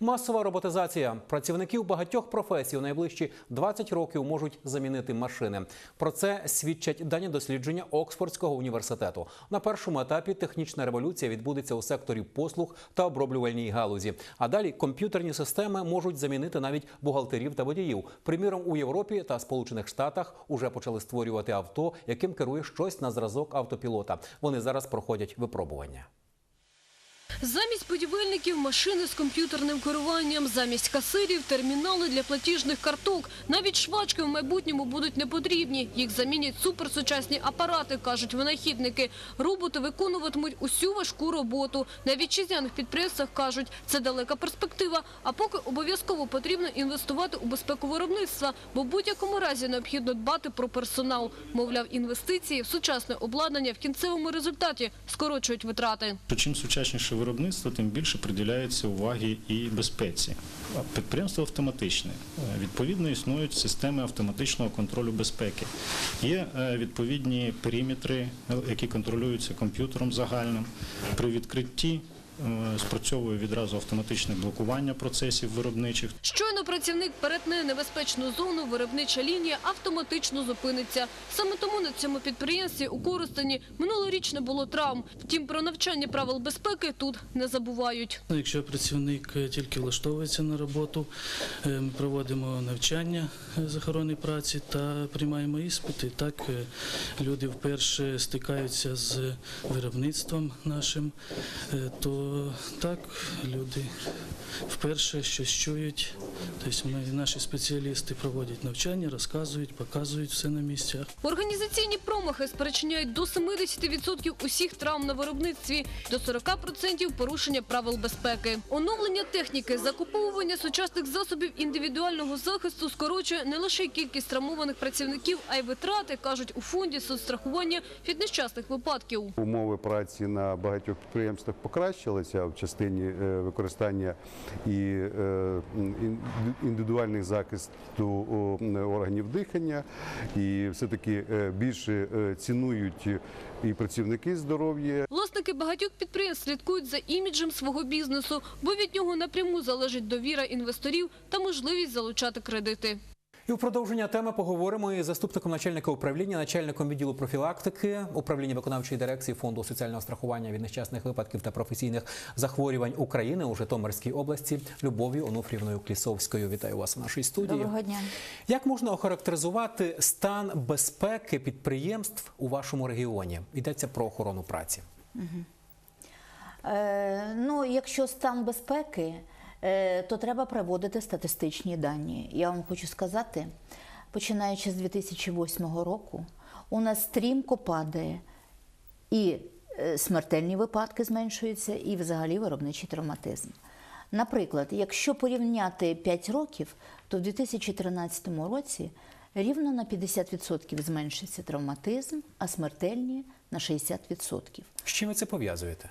Масова роботизація працівників багатьох професій у найближчі 20 років можуть замінити машини. Про це свідчать дані дослідження Оксфордського університету. На першому етапі технічна революція відбудеться у секторі послуг та оброблювальній галузі. А далі комп'ютерні системи можуть замінити навіть бухгалтерів та водіїв. Приміром, у Європі та Сполучених Штатах уже почали створювати авто, яким керує щось на зразок автопілота. Вони зараз проходять випробування. Замість будівельників – машини з комп'ютерним керуванням, замість касирів – термінали для платіжних карток. Навіть швачки в майбутньому будуть не потрібні. Їх замінять суперсучасні апарати, кажуть винахідники. Роботи виконуватимуть усю важку роботу. На вітчизняних підприємствах кажуть, це далека перспектива. А поки обов'язково потрібно інвестувати у безпеку виробництва, бо в будь-якому разі необхідно дбати про персонал. Мовляв, інвестиції в сучасне обладнання в кінцевому результаті скорочують витрати. чим сучасніше виробництво, тим більше приділяється уваги і безпеці. Підприємство автоматичне. Е, Відповідно, існують системи автоматичного контролю безпеки. Є е, відповідні периметри, е, які контролюються комп'ютером загальним. При відкритті спрацьовує відразу автоматичне блокування процесів виробничих. Щойно працівник перетне небезпечну зону, виробнича лінія автоматично зупиниться. Саме тому на цьому підприємстві у Коростені минулоріч не було травм. Втім, про навчання правил безпеки тут не забувають. Ну, Якщо працівник е, тільки влаштовується на роботу, е, ми проводимо навчання е, з охорони праці та приймаємо іспити. Так е, люди вперше стикаються з виробництвом нашим, е, то так люди вперше щось чують. Тобто ми, наші спеціалісти проводять навчання, розказують, показують все на місцях. Організаційні промахи спричиняють до 70% усіх травм на виробництві, до 40% порушення правил безпеки. Оновлення техніки, закуповування сучасних засобів індивідуального захисту скорочує не лише кількість травмованих працівників, а й витрати, кажуть у фонді соцстрахування від нещасних випадків. Умови праці на багатьох підприємствах покращилися в частині е, використання і е, індивідуальних захисту органів дихання, і все-таки е, більше цінують і працівники здоров'я, Власники багатьох підприємств слідкують за іміджем свого бізнесу, бо від нього напряму залежить довіра інвесторів та можливість залучати кредити. І в продовження теми поговоримо із заступником начальника управління, начальником відділу профілактики управління виконавчої дирекції фонду соціального страхування від нещасних випадків та професійних захворювань України у Житомирській області Любов'ю Онуфрівною Клісовською. Вітаю вас в нашій студії. Доброго дня. Як можна охарактеризувати стан безпеки підприємств у вашому регіоні? Йдеться про охорону праці. Е, ну, якщо стан безпеки, то треба приводити статистичні дані. Я вам хочу сказати, починаючи з 2008 року, у нас стрімко падає і е, смертельні випадки зменшуються, і взагалі виробничий травматизм. Наприклад, якщо порівняти 5 років, то в 2013 році рівно на 50% зменшився травматизм, а смертельні на 60%. З чим ви це пов'язуєте?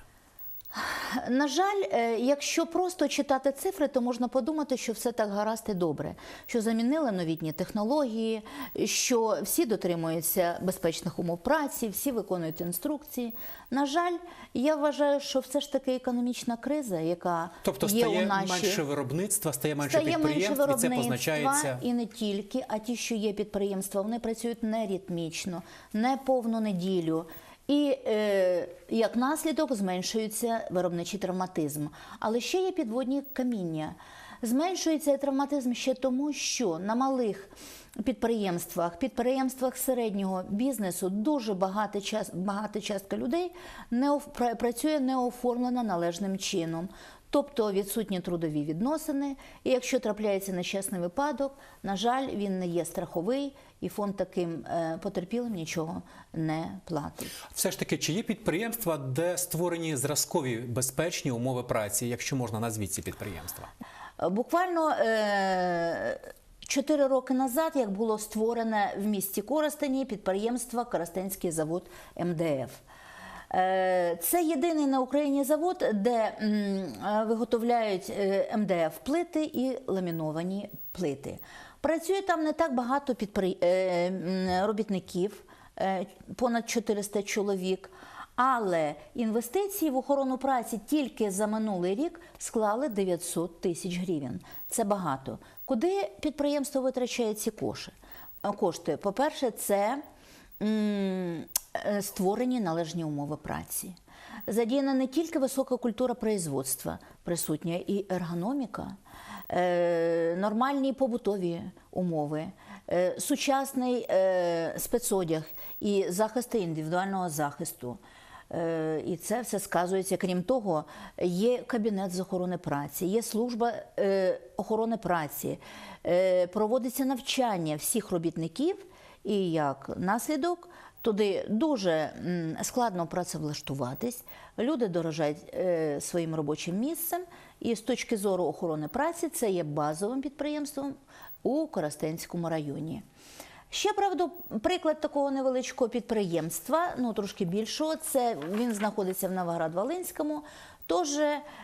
На жаль, е, якщо просто читати цифри, то можна подумати, що все так гаразд і добре, що замінили новітні технології, що всі дотримуються безпечних умов праці, всі виконують інструкції. На жаль, я вважаю, що все ж таки економічна криза, яка Тобто є стає у нашій... менше виробництва, стає менше Стає менше підприємств, і це позначається. і не тільки, а ті, що є підприємства, вони працюють не ритмічно, не повну неділю. І е, як наслідок зменшується виробничий травматизм. Але ще є підводні каміння. Зменшується травматизм ще тому, що на малих підприємствах, підприємствах середнього бізнесу дуже багата, час, багата частка людей не оф- не працює неоформлена належним чином. Тобто відсутні трудові відносини, і якщо трапляється нещасний випадок, на жаль, він не є страховий, і фонд таким е, потерпілим нічого не платить. Все ж таки, чи є підприємства, де створені зразкові безпечні умови праці, якщо можна назвіть ці підприємства? Е, Буквально е, чотири роки назад, як було створене в місті Коростені підприємство Коростенський завод МДФ. Е, Це єдиний на Україні завод, де е, виготовляють е, МДФ плити і ламіновані плити. Працює там не так багато підпри... робітників, понад 400 чоловік. Але інвестиції в охорону праці тільки за минулий рік склали 900 тисяч гривень. Це багато. Куди підприємство витрачає ці кошти? Кошти, по-перше, це створені належні умови праці. Задіяна не тільки висока культура производства, присутня і ергономіка, е, нормальні побутові умови, е, сучасний е, спецодяг і захисти індивідуального захисту. Е, І це все сказується. Крім того, є кабінет з охорони праці, є служба е, охорони праці, е, проводиться навчання всіх робітників, і як наслідок туди дуже складно працевлаштуватись. Люди дорожають е, своїм робочим місцем, і з точки зору охорони праці це є базовим підприємством у Коростенському районі. Ще правда, приклад такого невеличкого підприємства, ну трошки більшого. Це він знаходиться в Новоград-Волинському. Тож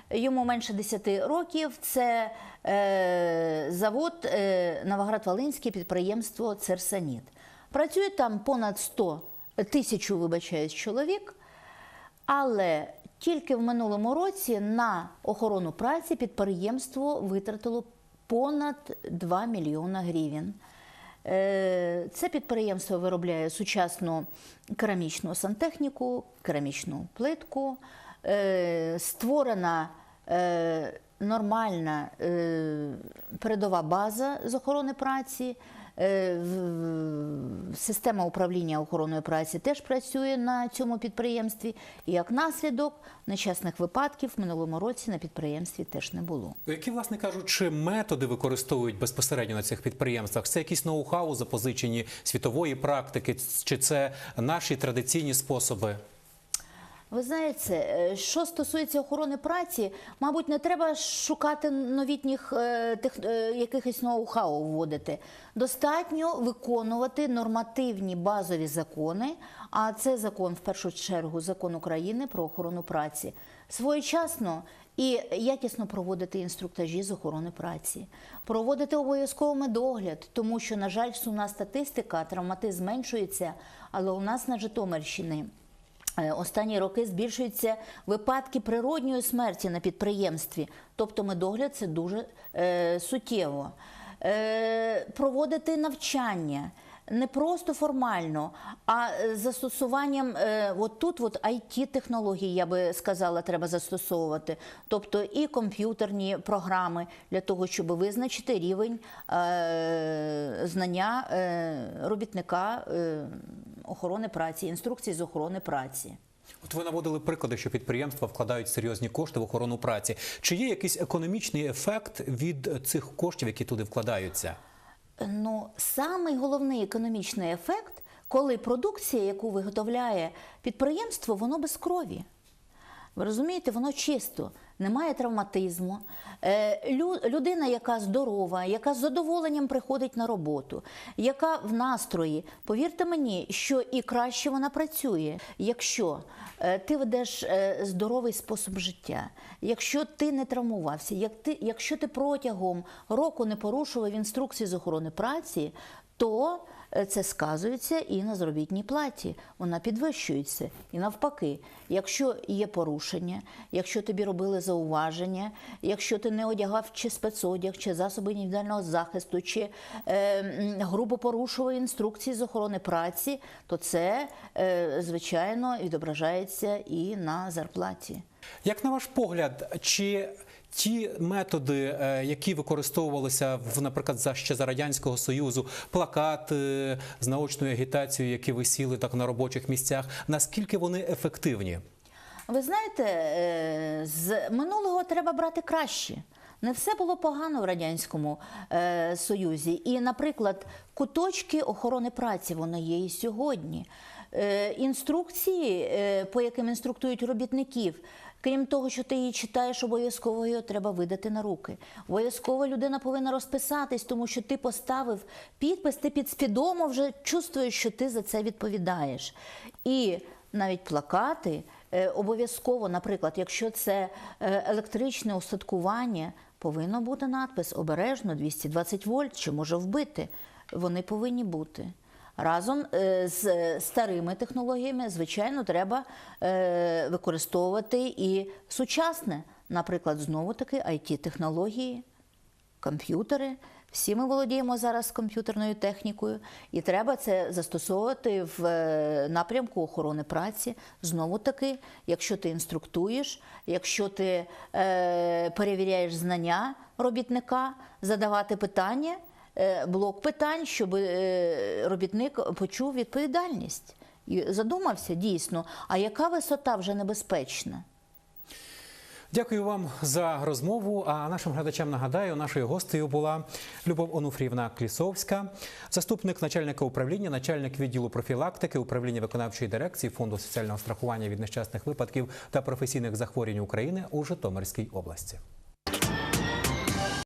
йому менше 10 років. Це е, завод е, Новоград-Волинське підприємство Церсаніт. Працює там понад 100 тисячу, вибачаюсь, чоловік. Але тільки в минулому році на охорону праці підприємство витратило понад 2 мільйона гривень. Е, Це підприємство виробляє сучасну керамічну сантехніку, керамічну плитку, е, створена е, нормальна передова база з охорони праці. Е, Система управління охороною праці теж працює на цьому підприємстві. І як наслідок нещасних випадків в минулому році на підприємстві теж не було. Які, власне кажучи, методи використовують безпосередньо на цих підприємствах? Це якісь ноу-хау запозичені світової практики, чи це наші традиційні способи? Ви знаєте, е, що стосується охорони праці, мабуть, не треба шукати новітніх е, тех, е, якихось ноу-хау вводити. Достатньо виконувати нормативні базові закони, а це закон в першу чергу закон України про охорону праці. Своєчасно і якісно проводити інструктажі з охорони праці, проводити обов'язково медогляд, тому що, на жаль, сумна статистика, травматизм зменшується, але у нас на Житомирщині. Е, Останні роки збільшуються випадки природньої смерті на підприємстві, тобто медогляд це дуже е, суттєво. Е, проводити навчання не просто формально, а е, застосуванням е, от тут от it технології я би сказала, треба застосовувати, тобто і комп'ютерні програми для того, щоб визначити рівень е, знання е, робітника. Е, охорони праці, інструкції з охорони праці. От ви наводили приклади, що підприємства вкладають серйозні кошти в охорону праці. Чи є якийсь економічний ефект від цих коштів, які туди вкладаються? Ну, самий головний економічний ефект, коли продукція, яку виготовляє підприємство, воно без крові. Ви розумієте, воно чисто, немає травматизму. Е, людина, яка здорова, яка з задоволенням приходить на роботу, яка в настрої, повірте мені, що і краще вона працює, якщо е, ти ведеш е, здоровий спосіб життя, якщо ти не травмувався, як ти, якщо ти протягом року не порушував інструкції з охорони праці, то це сказується і на заробітній платі. Вона підвищується. І навпаки, якщо є порушення, якщо тобі робили зауваження, якщо ти не одягав чи спецодяг, чи засоби індивідуального захисту, чи е, грубо порушував інструкції з охорони праці, то це, е, звичайно, відображається і на зарплаті. Як на ваш погляд, чи ті методи, е, які використовувалися в, наприклад, за ще за радянського союзу, плакати з наочною агітацією, які висіли так на робочих місцях, наскільки вони ефективні? Ви знаєте, е, з минулого треба брати краще. Не все було погано в радянському е, союзі. І, наприклад, куточки охорони праці воно є і сьогодні. Е, інструкції, е, по яким інструктують робітників. Крім того, що ти її читаєш, обов'язково його треба видати на руки. Обов'язково людина повинна розписатись, тому що ти поставив підпис, ти підсвідомо вже чувствуєш, що ти за це відповідаєш. І навіть плакати е, обов'язково, наприклад, якщо це електричне устаткування, повинно бути надпис обережно 220 вольт, чи може вбити. Вони повинні бути. Разом е, з старими технологіями, звичайно, треба е, використовувати і сучасне, наприклад, знову таки it технології комп'ютери. Всі ми володіємо зараз комп'ютерною технікою, і треба це застосовувати в е, напрямку охорони праці. Знову таки, якщо ти інструктуєш, якщо ти перевіряєш знання робітника, задавати питання, блок питань, щоб е, робітник почув відповідальність і задумався дійсно, а яка висота вже небезпечна. Дякую вам за розмову. А нашим глядачам нагадаю, нашою гостею була Любов Онуфрівна Клісовська, заступник начальника управління, начальник відділу профілактики управління виконавчої дирекції фонду соціального страхування від нещасних випадків та професійних захворювань України у Житомирській області.